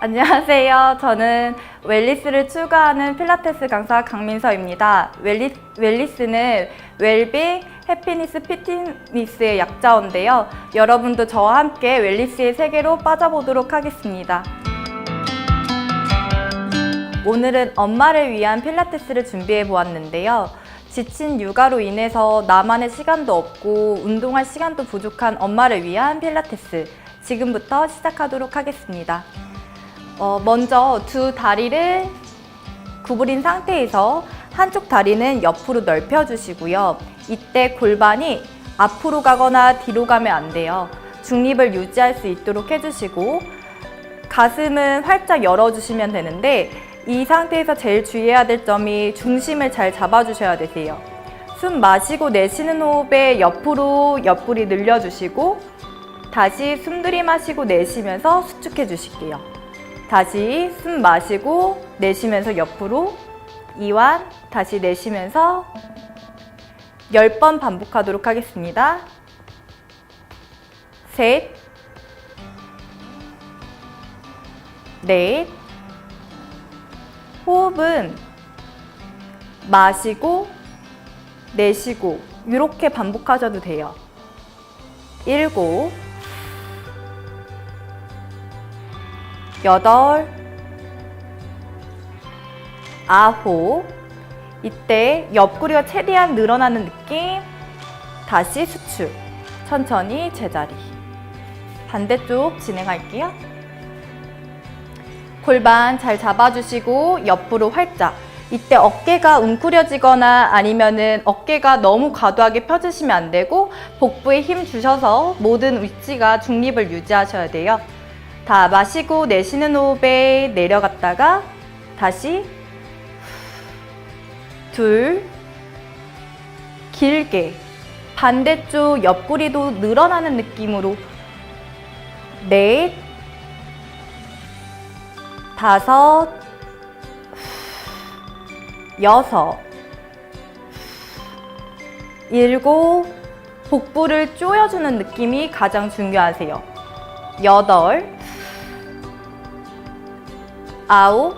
안녕하세요. 저는 웰리스를 추구하는 필라테스 강사 강민서입니다. 웰리, 웰리스는 웰빙, 해피니스, 피트니스의 약자어인데요. 여러분도 저와 함께 웰리스의 세계로 빠져보도록 하겠습니다. 오늘은 엄마를 위한 필라테스를 준비해 보았는데요. 지친 육아로 인해서 나만의 시간도 없고 운동할 시간도 부족한 엄마를 위한 필라테스. 지금부터 시작하도록 하겠습니다. 어, 먼저 두 다리를 구부린 상태에서 한쪽 다리는 옆으로 넓혀 주시고요. 이때 골반이 앞으로 가거나 뒤로 가면 안 돼요. 중립을 유지할 수 있도록 해주시고 가슴은 활짝 열어주시면 되는데 이 상태에서 제일 주의해야 될 점이 중심을 잘 잡아주셔야 되세요. 숨 마시고 내쉬는 호흡에 옆으로 옆구리 늘려주시고 다시 숨 들이마시고 내쉬면서 수축해 주실게요. 다시 숨 마시고 내쉬면서 옆으로 이완 다시 내쉬면서 10번 반복하도록 하겠습니다. 셋, 넷, 호흡은 마시고 내쉬고 이렇게 반복하셔도 돼요. 일곱, 여덟, 아홉. 이때 옆구리가 최대한 늘어나는 느낌. 다시 수축. 천천히 제자리. 반대쪽 진행할게요. 골반 잘 잡아주시고 옆으로 활짝. 이때 어깨가 웅크려지거나 아니면은 어깨가 너무 과도하게 펴주시면 안 되고 복부에 힘 주셔서 모든 위치가 중립을 유지하셔야 돼요. 다 마시고 내쉬는 호흡에 내려갔다가 다시 둘 길게 반대쪽 옆구리도 늘어나는 느낌으로 넷 다섯 여섯 일곱 복부를 조여주는 느낌이 가장 중요하세요. 여덟 아홉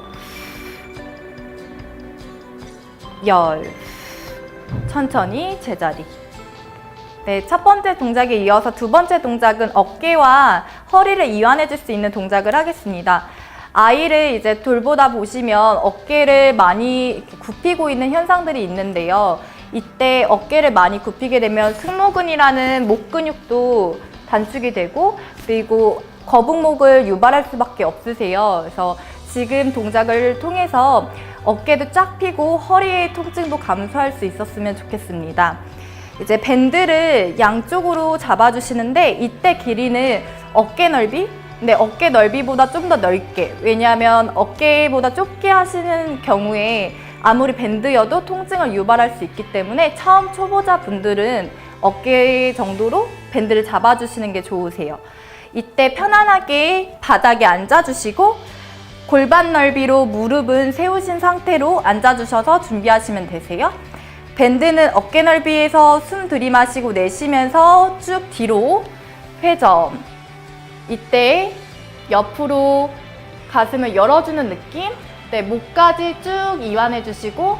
열 천천히 제자리 네, 첫 번째 동작에 이어서 두 번째 동작은 어깨와 허리를 이완해 줄 수 있는 동작을 하겠습니다. 아이를 이제 돌보다 보시면 어깨를 많이 굽히고 있는 현상들이 있는데요. 이때 어깨를 많이 굽히게 되면 승모근이라는 목 근육도 단축이 되고 그리고 거북목을 유발할 수밖에 없으세요. 그래서 지금 동작을 통해서 어깨도 쫙 펴고 허리의 통증도 감소할 수 있었으면 좋겠습니다. 이제 밴드를 양쪽으로 잡아주시는데 이때 길이는 어깨 넓이? 근데 어깨 넓이보다 좀 더 넓게. 왜냐하면 어깨보다 좁게 하시는 경우에 아무리 밴드여도 통증을 유발할 수 있기 때문에 처음 초보자 분들은 어깨 정도로 밴드를 잡아주시는 게 좋으세요. 이때 편안하게 바닥에 앉아주시고 골반 넓이로 무릎은 세우신 상태로 앉아주셔서 준비하시면 되세요. 밴드는 어깨 넓이에서 숨 들이마시고 내쉬면서 쭉 뒤로 회전. 이때 옆으로 가슴을 열어주는 느낌. 네, 목까지 쭉 이완해 주시고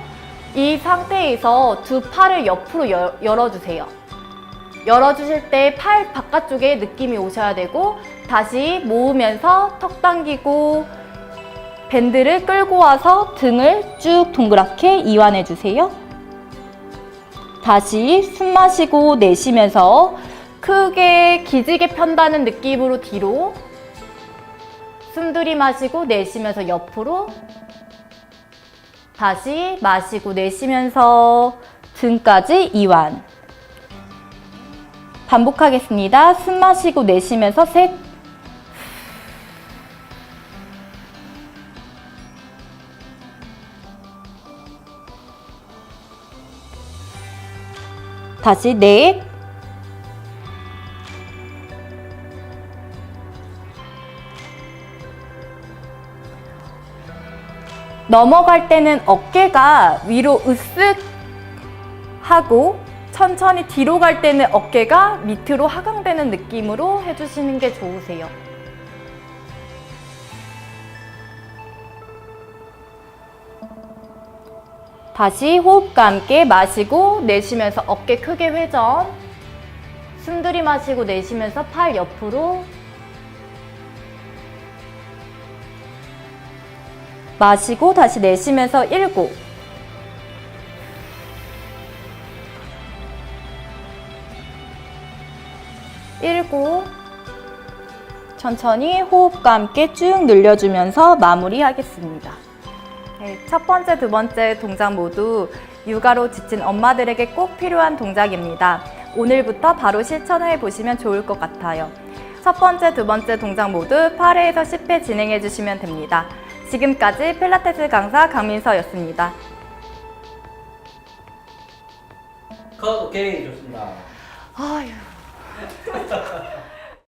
이 상태에서 두 팔을 옆으로 열, 열어주세요. 열어주실 때 팔 바깥쪽에 느낌이 오셔야 되고 다시 모으면서 턱 당기고 밴드를 끌고 와서 등을 쭉 동그랗게 이완해 주세요. 다시 숨 마시고 내쉬면서 크게 기지개 편다는 느낌으로 뒤로 숨 들이마시고 내쉬면서 옆으로 다시 마시고 내쉬면서 등까지 이완 반복하겠습니다. 숨 마시고 내쉬면서 셋 다시 넷 넘어갈 때는 어깨가 위로 으쓱 하고 천천히 뒤로 갈 때는 어깨가 밑으로 하강되는 느낌으로 해주시는 게 좋으세요. 다시 호흡과 함께 마시고 내쉬면서 어깨 크게 회전. 숨 들이마시고 내쉬면서 팔 옆으로. 마시고 다시 내쉬면서 일곱. 일곱. 천천히 호흡과 함께 쭉 늘려주면서 마무리하겠습니다. 네, 첫 번째, 두 번째 동작 모두 육아로 지친 엄마들에게 꼭 필요한 동작입니다. 오늘부터 바로 실천해 보시면 좋을 것 같아요. 첫 번째, 두 번째 동작 모두 8회에서 10회 진행해 주시면 됩니다. 지금까지 필라테스 강사 강민서였습니다. 컷 오케이 좋습니다. 아휴.